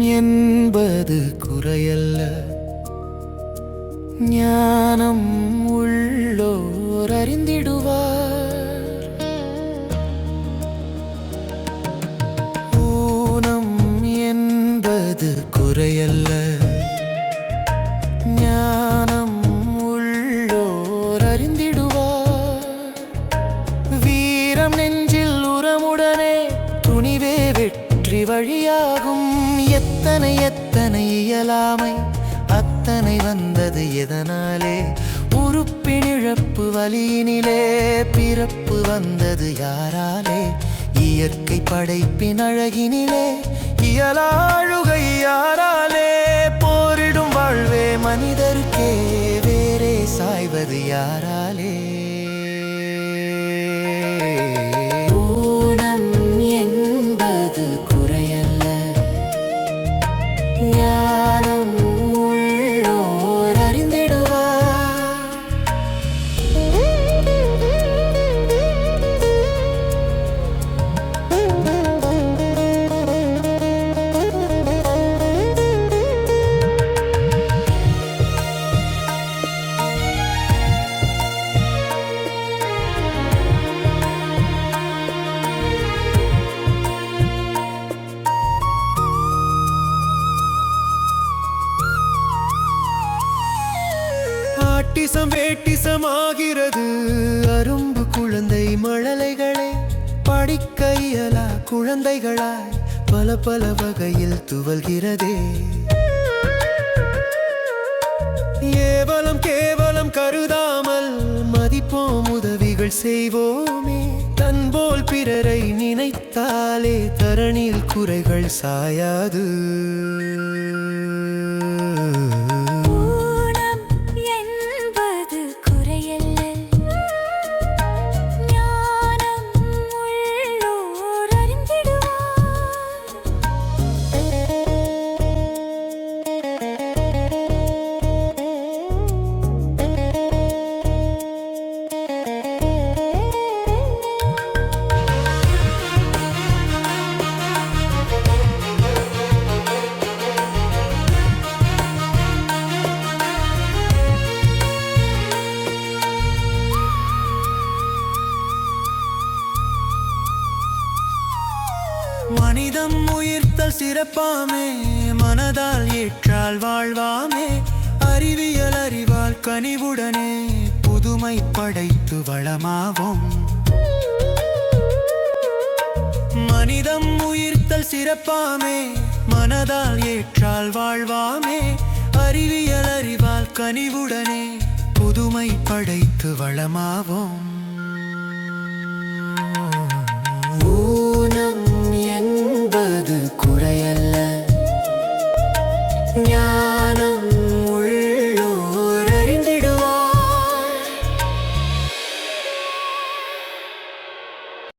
என்பது குறையல்ல. ஞானம் உள்ளோர் அறிந்திடுவார். ஊனம் என்பது குறையல்ல. வழியாகும். எத்தனை எத்தனை இயலாமை. அத்தனை வந்தது எதனாலே. உறுப்பினிழப்பு வலியினிலே பிறப்பு வந்தது யாராலே. இயற்கை படைப்பின் அழகினிலே. இயலாழுகை யாராலே. போரிடும் வாழ்வே மனிதருக்கே. வேறே சாய்வது யாரா வேட்டிசம் ஆகிறது அரும்பு குழந்தை மழலைகளே படிக்க இயலா குழந்தைகளாய் பல பல வகையில் துவல்கிறதே. ஏவலம் கேவலம் கருதாமல் மதிப்போம் உதவிகள் செய்வோமே. தன்போல் பிறரை நினைத்தாலே தரணியில் குறைகள் சாயாது. மனிதம் உயிர்த்தல் சிறப்பாமே மனதால் ஏற்றால் வாழ்வாமே அறிவியல் அறிவால் கனிவுடனே புதுமை படைத்து வளமாவோம். மனிதம் உயிர்த்தல் சிறப்பாமே மனதால் ஏற்றால் வாழ்வாமே அறிவியல் அறிவால் கனிவுடனே புதுமை படைத்து வளமாவோம்.